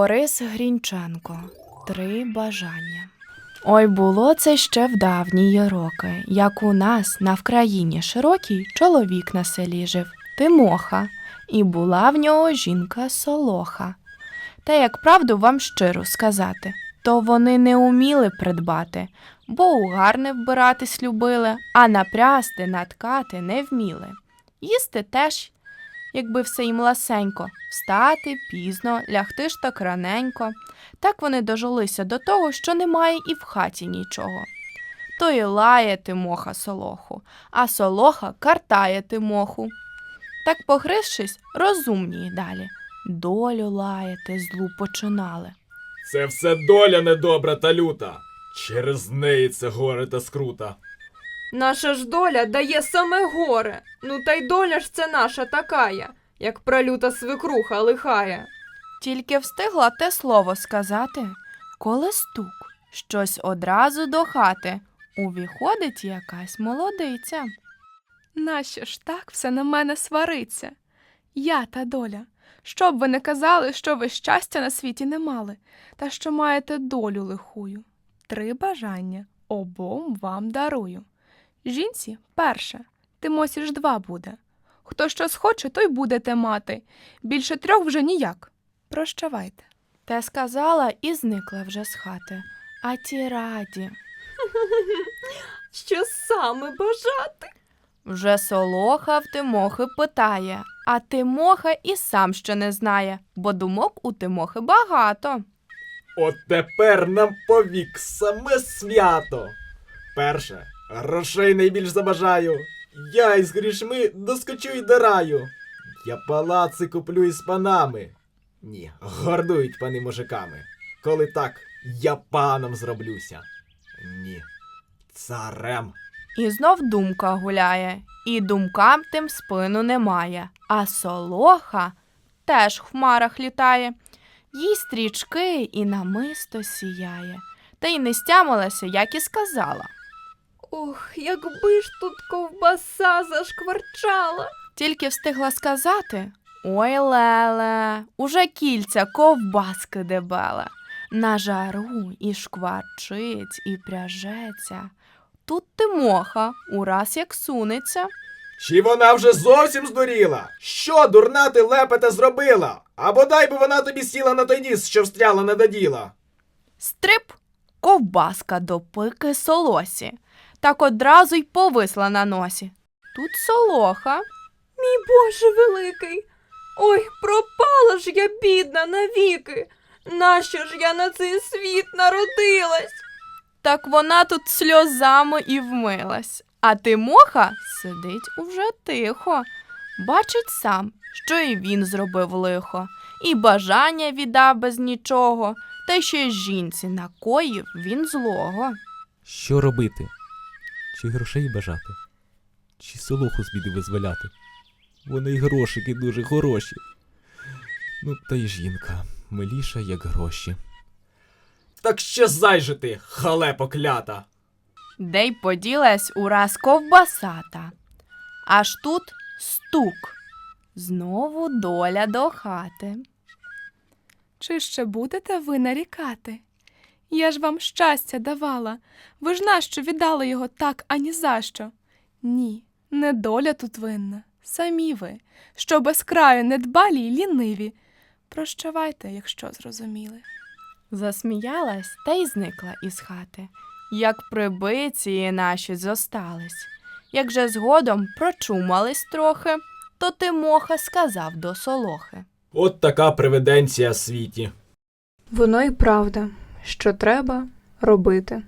Борис Грінченко. Три бажання. Ой, було це ще в давні роки, як у нас на Вкраїні широкій чоловік на селі жив Тимоха, і була в нього жінка Солоха. Та як правду вам щиро сказати, то вони не уміли придбати, бо у гарне вбиратись любили, а напрясти, наткати не вміли. Їсти теж якби все їм ласенько, встати пізно, лягти ж так раненько. Так вони дожилися до того, що немає і в хаті нічого. То і лає Тимоха солоху, а солоха картає Тимоху. Так погризшись, розумні й далі. Долю лаяти злу починали. Це все доля недобра та люта. Через неї це горе та скрута. Наша ж доля дає саме горе. Ну та й доля ж це наша такая, як пролюта свекруха лихая. Тільки встигла те слово сказати, коли стук, щось одразу до хати. Увіходить якась молодиця. Нащо ж так все на мене свариться? Я та доля. Що б ви не казали, що ви щастя на світі не мали, та що маєте долю лихую. Три бажання обом вам дарую. Жінці перше, Тимосі ж два буде. Хто що схоче, той будете мати. Більше трьох вже ніяк. Прощавайте. Те сказала і зникла вже з хати. А ті раді. Що саме бажати? Вже солоха в Тимохи питає, а Тимоха і сам ще не знає, бо думок у Тимохи багато. От тепер нам повік саме свято. Перше, грошей найбільш забажаю. Я із грішми доскочу й до раю. Я палаци куплю із панами. Ні, гордують пани мужиками. Коли так, я паном зроблюся. Ні, царем. І знов думка гуляє, і думкам тим спину немає. А солоха теж в хмарах літає, їй стрічки і намисто сіяє. Та й не стямилася, як і сказала. Ох, якби ж тут ковбаса зашкварчала. Тільки встигла сказати Ой, леле, уже кільця ковбаски дебеле. На жару і шкварчить, і пряжеться. Тут Тимоха, ураз як сунеться. Чи вона вже зовсім здуріла? Що, дурна ти лепета зробила? А бодай би вона тобі сіла на той ніс, що встряла не доділа. Стрип, ковбаска до пики солосі. Так одразу й повисла на носі. Тут солоха. Мій Боже великий. Ой, пропала ж я, бідна, навіки. Нащо ж я на цей світ народилась? Так вона тут сльозами і вмилась. А Тимоха сидить уже тихо. Бачить сам, що і він зробив лихо, і бажання віддав без нічого, та ще й жінці накоїв він злого. Що робити? Чи грошей бажати? Чи солоху з біди визволяти? Вони й грошики дуже хороші. Ну, та й жінка, миліша, як гроші. Так щезай же ти, халепо клята. Де й поділась ураз ковбасата. Аж тут стук. Знову доля до хати. Чи ще будете ви нарікати? Я ж вам щастя давала. Ви ж нащо віддали його так, ані за що? Ні, не доля тут винна. Самі ви, що без краю недбалі й ліниві. Прощавайте, якщо зрозуміли. Засміялась та й зникла із хати, як прибиці наші зостались. Як же згодом прочумались трохи, то Тимоха сказав до солохи. От така привиденція світі. Воно і правда, що треба робити.